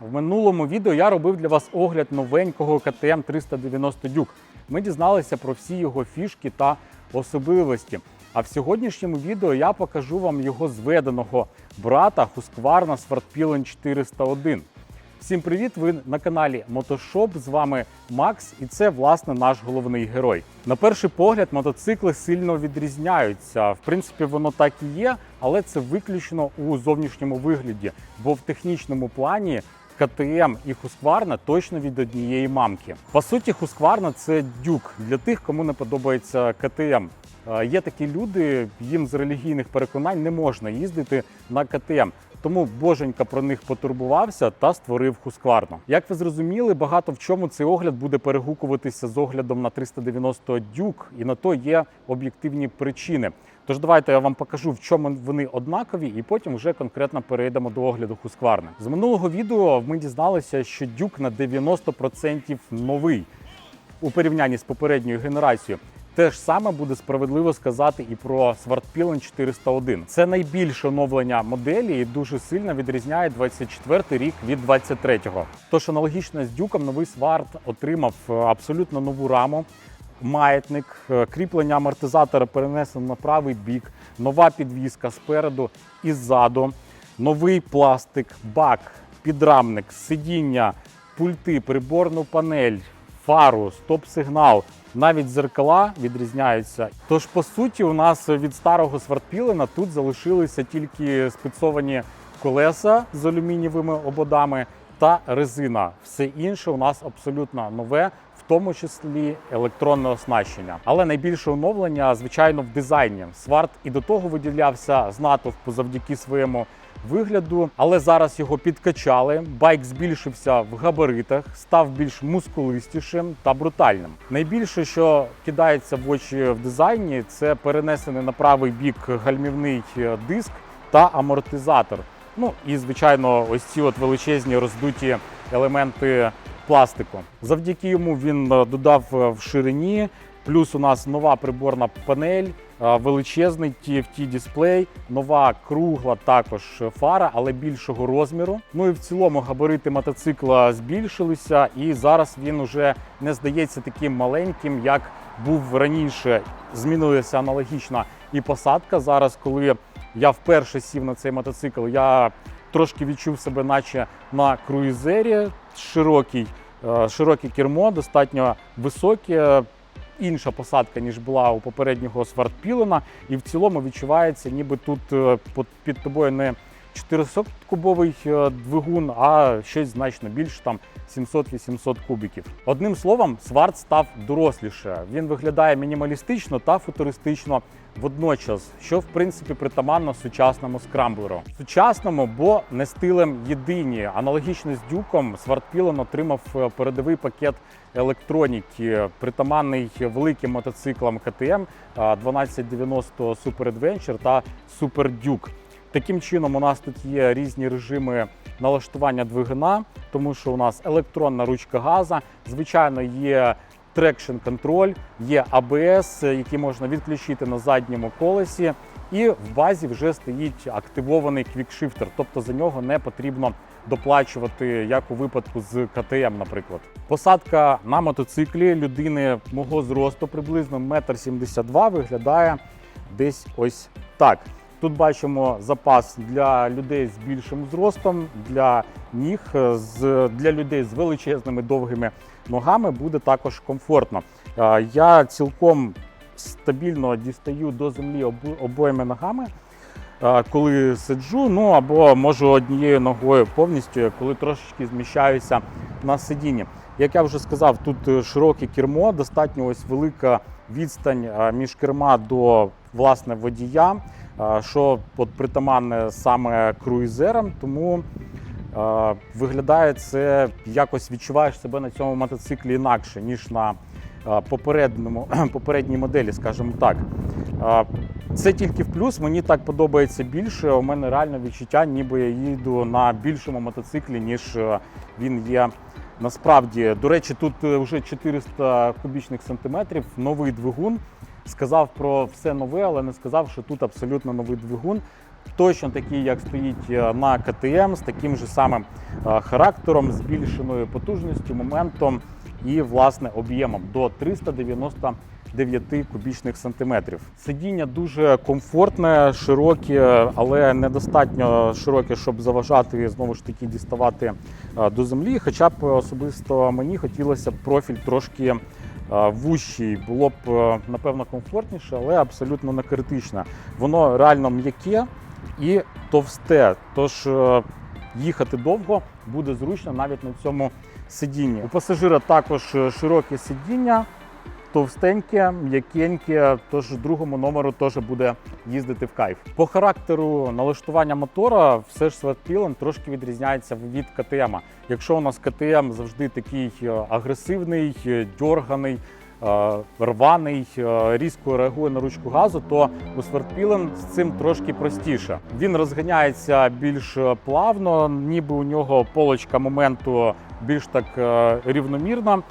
В минулому відео я робив для вас огляд новенького КТМ 390 Duke. Ми дізналися про всі його фішки та особливості. А в сьогоднішньому відео я покажу вам його зведеного брата Husqvarna Svartpilen 401. Всім привіт! Ви на каналі Мотошоп. З вами Макс, і це власне наш головний герой. На перший погляд, мотоцикли сильно відрізняються. В принципі, воно так і є, але це виключно у зовнішньому вигляді, бо в технічному плані. КТМ і Husqvarna точно від однієї мамки. По суті, Husqvarna – це дюк для тих, кому не подобається КТМ. Є такі люди, їм з релігійних переконань не можна їздити на КТМ. Тому боженька про них потурбувався та створив Husqvarna. Як ви зрозуміли, багато в чому цей огляд буде перегукуватися з оглядом на 390 Duke, і на то є об'єктивні причини. Тож давайте я вам покажу, в чому вони однакові, і потім вже конкретно перейдемо до огляду Husqvarna. З минулого відео ми дізналися, що Duke на 90% новий у порівнянні з попередньою генерацією. Те ж саме буде справедливо сказати і про Svartpilen 401. Це найбільше оновлення моделі і дуже сильно відрізняє 24 рік від 23-го. Тож аналогічно з дюком новий Сварт отримав е, абсолютно нову раму. Маятник, е, кріплення амортизатора перенесено на правий бік, нова підвіска спереду і ззаду, новий пластик, бак, підрамник, сидіння, пульти, приборну панель, фару, стоп-сигнал, навіть зеркала відрізняються. Тож, по суті, у нас від старого свартпілена тут залишилися тільки спецовані колеса з алюмінієвими ободами та резина. Все інше у нас абсолютно нове. В тому числі електронне оснащення, але найбільше оновлення, звичайно, в дизайні. Сварт і до того виділявся з натовпу завдяки своєму вигляду, але зараз його підкачали. Байк збільшився в габаритах, став більш мускулистішим та брутальним. Найбільше, що кидається в очі в дизайні, це перенесений на правий бік гальмівний е, диск та амортизатор. Ну і звичайно, ось ці от величезні роздуті елементи пластику. Завдяки йому він е, додав е, в ширині. Плюс у нас нова приборна панель, е, величезний TFT дисплей, нова кругла також фара, але більшого розміру. Ну і в цілому габарити мотоцикла збільшилися, і зараз він уже не здається таким маленьким, як був раніше. Змінилася аналогічна і посадка. Зараз, коли я вперше сів на цей мотоцикл, я трошки відчув себе, наче на круїзері широкий, е, широке кермо, достатньо високе. Інша посадка, ніж була у попереднього свартпілена, і в цілому відчувається, ніби тут е, під тобою не 400-кубовий е, двигун, а щось значно більше, там 700-800 кубіків. Одним словом, сварт став доросліше. Він виглядає мінімалістично та футуристично водночас, що в принципі притаманно сучасному скрамблеру. Сучасному, бо не стилем єдині. Аналогічно з дюком, Свартпілен отримав е, передовий пакет електроніки, притаманний великим мотоциклам КТМ е, 1290 Super Adventure та Super Duke. Таким чином, у нас тут є різні режими налаштування двигуна, тому що у нас електронна ручка газа, звичайно, є трекшн контроль, є АБС, який можна відключити на задньому колесі. І в базі вже стоїть активований квікшифтер, тобто за нього не потрібно доплачувати, як у випадку з КТМ, наприклад. Посадка на мотоциклі людини мого зросту приблизно 1,72 м виглядає десь ось так. Тут бачимо запас для людей з більшим зростом, для ніг, е, для людей з величезними довгими ногами буде також комфортно. Е, Я цілком стабільно дістаю до землі обо- обоїми ногами, е, коли сиджу, ну або можу однією ногою повністю, коли трошечки зміщаюся на сидінні. Як я вже сказав, тут широке кермо, достатньо ось велика відстань між керма до власне водія, е, що от притаманне саме круїзерам, тому е, виглядає це якось відчуваєш себе на цьому мотоциклі інакше, ніж на е, попередньому, попередній моделі, скажімо так. Це тільки в плюс, мені так подобається більше. У мене реально відчуття, ніби я їду на більшому мотоциклі, ніж він є насправді. До речі, тут вже 400 кубічних сантиметрів, новий двигун. Сказав про все нове, але не сказав, що тут абсолютно новий двигун. точно такий, як стоїть е, на КТМ, з таким же самим е, характером, збільшеною потужністю, моментом і власне об'ємом до 399 кубічних сантиметрів. Сидіння дуже комфортне, широке, але недостатньо широке, щоб заважати знову ж таки діставати е, до землі. Хоча б особисто мені хотілося б профіль трошки вущий, було б е, напевно комфортніше, але абсолютно не критично. Воно реально м'яке і товсте. Тож е, їхати довго буде зручно навіть на цьому сидінні. У пасажира також е, широке сидіння, товстеньке, м'якеньке, тож другому номеру теж буде їздити в кайф. По характеру налаштування мотора все ж Sweatpillen трошки відрізняється від КТМ. Якщо у нас КТМ завжди такий е, агресивний, е, дьорганий, е, рваний, різко реагує на ручку газу, то у Swertpillen з цим трошки простіше. Він розганяється більш плавно, ніби у нього полочка моменту більш так рівномірна,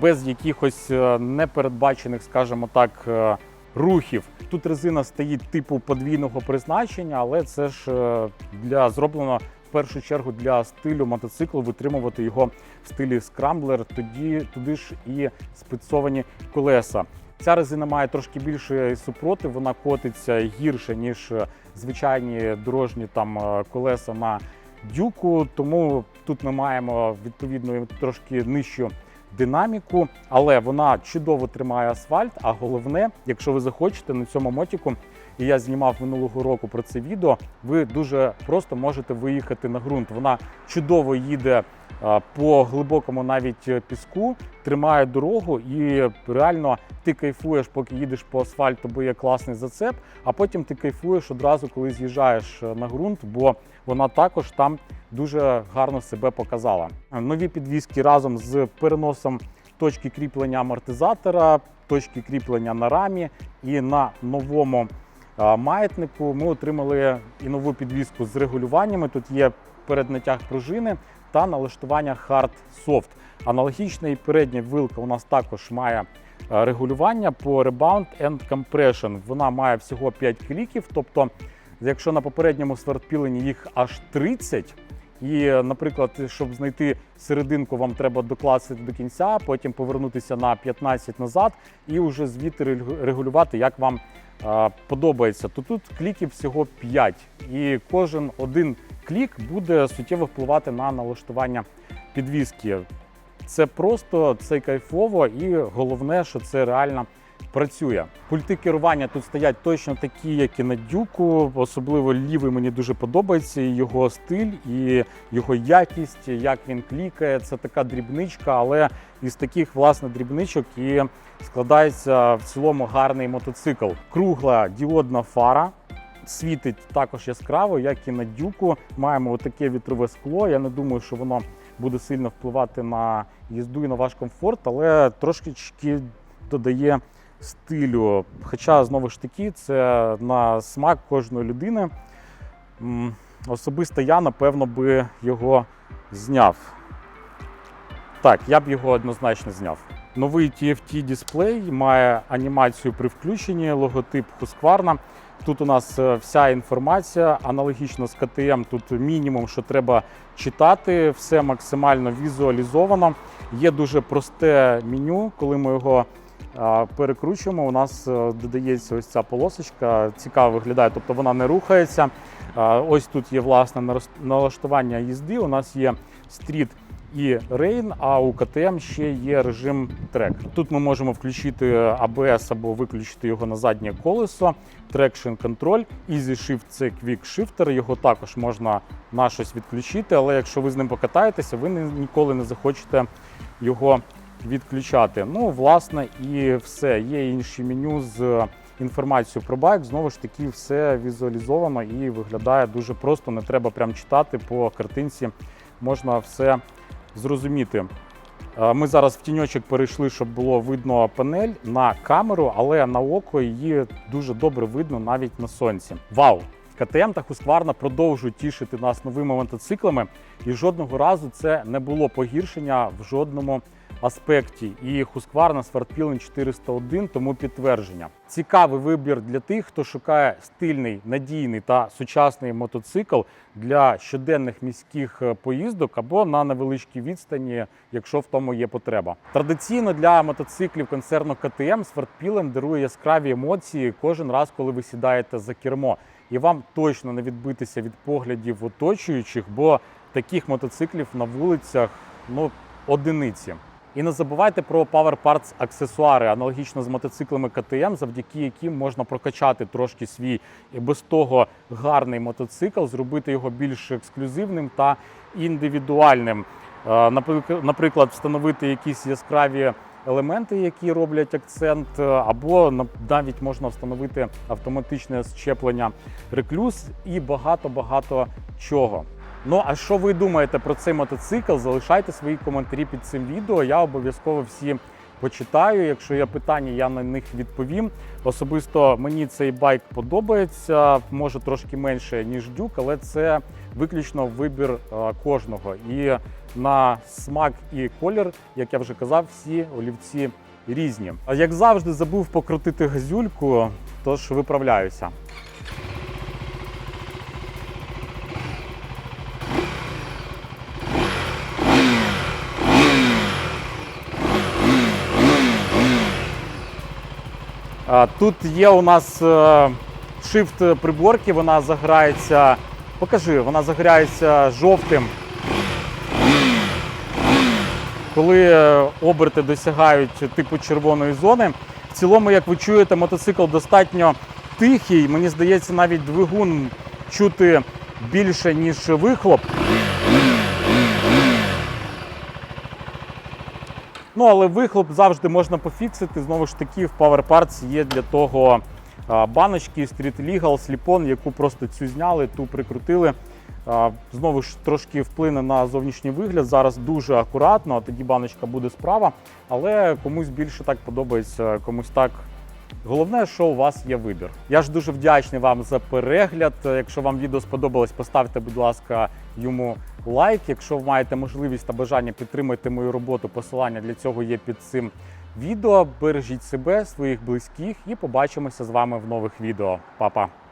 без якихось е, непередбачених, скажімо так, е, рухів. Тут резина стоїть типу подвійного призначення, але це ж е, для зроблено в першу чергу для стилю мотоциклу витримувати його в стилі скрамблер. Тоді туди ж і спецовані колеса. Ця резина має трошки більше супротив, вона котиться гірше ніж звичайні дорожні там колеса на дюку. Тому тут ми маємо відповідно трошки нижчу динаміку, але вона чудово тримає асфальт. А головне, якщо ви захочете на цьому мотіку, і я знімав минулого року про це відео, ви дуже просто можете виїхати на ґрунт. Вона чудово їде по глибокому навіть е, піску, тримає дорогу і реально ти кайфуєш, поки їдеш по асфальту, бо є класний зацеп, а потім ти кайфуєш одразу, коли з'їжджаєш е, на ґрунт, бо вона також там дуже гарно себе показала. Нові підвіски разом з переносом точки кріплення амортизатора, точки кріплення на рамі і на новому маятнику ми отримали і нову підвіску з регулюваннями. Тут є переднатяг пружини та налаштування Hard Soft. Аналогічна і передня вилка у нас також має регулювання по Rebound and Compression. Вона має всього 5 кліків, тобто, якщо на попередньому свердпіленні їх аж 30, і, наприклад, щоб знайти серединку, вам треба докласти до кінця, потім повернутися на 15 назад і вже звідти регулювати, як вам подобається. То тут кліків всього 5, і кожен один клік буде суттєво впливати на налаштування підвіски. Це просто це кайфово, і головне, що це реально працює. Пульти керування тут стоять точно такі, як і на дюку. Особливо лівий мені дуже подобається його стиль, і його якість, як він клікає. Це така дрібничка, але із таких власне дрібничок і складається в цілому гарний мотоцикл. Кругла діодна фара. Світить також яскраво, як і на дюку. Маємо таке вітрове скло. Я не думаю, що воно буде сильно впливати на їзду і на ваш комфорт, але трошечки додає стилю. Хоча, знову ж таки, це на смак кожної людини. Особисто я, напевно, би його зняв. Так, я б його однозначно зняв. Новий TFT дисплей має анімацію при включенні, логотип Husqvarna. Тут у нас е, вся інформація аналогічно з КТМ. Тут мінімум, що треба читати, все максимально візуалізовано. Є дуже просте меню, коли ми його перекручуємо. У нас е, додається ось ця полосочка. Цікаво виглядає, тобто вона не рухається. Ось тут є власне налаштування їзди. У нас є стріт і Rain, а у КТМ ще є режим трек. Тут ми можемо включити ABS або виключити його на заднє колесо, Traction Control, Easy Shift це Quick Shifter, його також можна на щось відключити, але якщо ви з ним покатаєтеся, ви ніколи не захочете його відключати. Ну, власне, і все. Є інші меню з інформацією про байк. Знову ж таки, все візуалізовано і виглядає дуже просто. Не треба прям читати по картинці, можна все зрозуміти. Е, Ми зараз в тіньочок перейшли, щоб було видно панель на камеру, але на око її дуже добре видно навіть на сонці. Вау! КТМ та Husqvarna продовжують тішити нас новими мотоциклами, і жодного разу це не було погіршення в жодному аспекті. І Husqvarna Swartpillen 401, тому підтвердження. Цікавий вибір для тих, хто шукає стильний, надійний та сучасний мотоцикл для щоденних міських е, поїздок або на невеличкій відстані, якщо в тому є потреба. Традиційно для мотоциклів концерну КТМ Swartpillen дарує яскраві емоції кожен раз, коли ви сідаєте за кермо. І вам точно не відбитися від поглядів оточуючих, бо таких мотоциклів на вулицях ну одиниці. І не забувайте про Power Parts аксесуари, аналогічно з мотоциклами КТМ, завдяки яким можна прокачати трошки свій і без того гарний мотоцикл, зробити його більш ексклюзивним та індивідуальним. Е, Наприклад, встановити якісь яскраві елементи, які роблять акцент, е, або навіть можна встановити автоматичне щеплення реклюз і багато-багато чого. Ну а що ви думаєте про цей мотоцикл? Залишайте свої коментарі під цим відео. Я обов'язково всі почитаю. Якщо є питання, я на них відповім. Особисто мені цей байк подобається, може трошки менше ніж дюк, але це виключно вибір е, кожного. І на смак і колір, як я вже казав, всі олівці різні. А як завжди, забув покрутити газюльку, тож виправляюся. Тут є у нас е, shift приборки, вона заграється. Покажи, вона заграється жовтим. Коли е, оберти досягають типу червоної зони. В цілому, як ви чуєте, мотоцикл достатньо тихий. Мені здається, навіть двигун чути більше, ніж вихлоп. Ну, але вихлоп завжди можна пофіксити. Знову ж таки, в Power Parts є для того баночки Street Legal, сліпон, яку просто цю зняли, ту прикрутили. Знову ж трошки вплине на зовнішній вигляд. Зараз дуже акуратно, а тоді баночка буде справа. Але комусь більше так подобається, комусь так. Головне, що у вас є вибір. Я ж дуже вдячний вам за перегляд. Якщо вам відео сподобалось, поставте, будь ласка, йому лайк. Якщо ви маєте можливість та бажання підтримати мою роботу, посилання для цього є під цим відео. Бережіть себе, своїх близьких і побачимося з вами в нових відео. Па-па!